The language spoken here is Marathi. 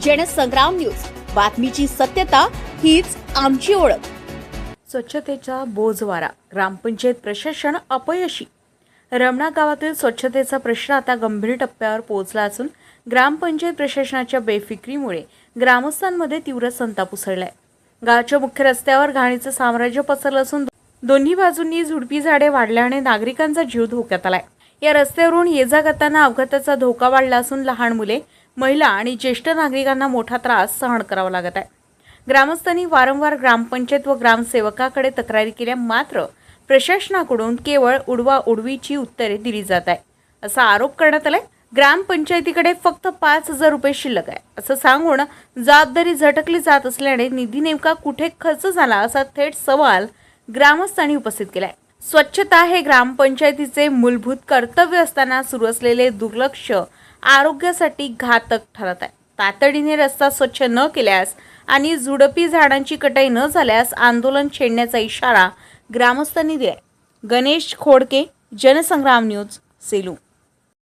जनसंग्राम न्यूज. बातमीची सत्यता हीच आमची ओळख. स्वच्छतेचा बोजवारा ग्रामपंचायत प्रशासन अपयशी. रमणा गावातील स्वच्छतेचा प्रश्न आता गंभीर टप्प्यावर पोहोचला असून ग्रामपंचायत प्रशासनाच्या बेफिक्रीमुळे ग्रामस्थांमध्ये तीव्र संताप उसळलाय. गावाच्या मुख्य रस्त्यावर घाणीचं साम्राज्य पसरलं असून दोन्ही बाजूंनी झुडपी झाडे वाढल्याने नागरिकांचा जीव धोक्यात आलाय. या रस्त्यावरून ये जा करताना अपघाताचा धोका वाढला असून लहान मुले महिला आणि ज्येष्ठ नागरिकांना मोठा त्रास सहन करावा लागत आहे. ग्रामस्थांनी वारंवार ग्रामपंचायत व ग्रामसेवकाकडे तक्रारी केल्या मात्र प्रशासनाकडून केवळ उडवा उडवीची उत्तरे दिली जात आहे. असा आरोप करण्यात आलाय. ग्रामपंचायतीकडे फक्त पाच हजार रुपये शिल्लक आहे. असं सांगून जबाबदारी झटकली जात असल्याने निधी नेमका कुठे खर्च झाला असा थेट सवाल ग्रामस्थांनी उपस्थित केलाय. स्वच्छता हे ग्रामपंचायतीचे मूलभूत कर्तव्य असताना सुरू असलेले दुर्लक्ष आरोग्यासाठी घातक ठरत आहे. तातडीने रस्ता स्वच्छ न केल्यास आणि झुडपी झाडांची कटाई न झाल्यास आंदोलन छेडण्याचा इशारा ग्रामस्थांनी दिलाय. गणेश खोडके जनसंग्राम न्यूज सेलू.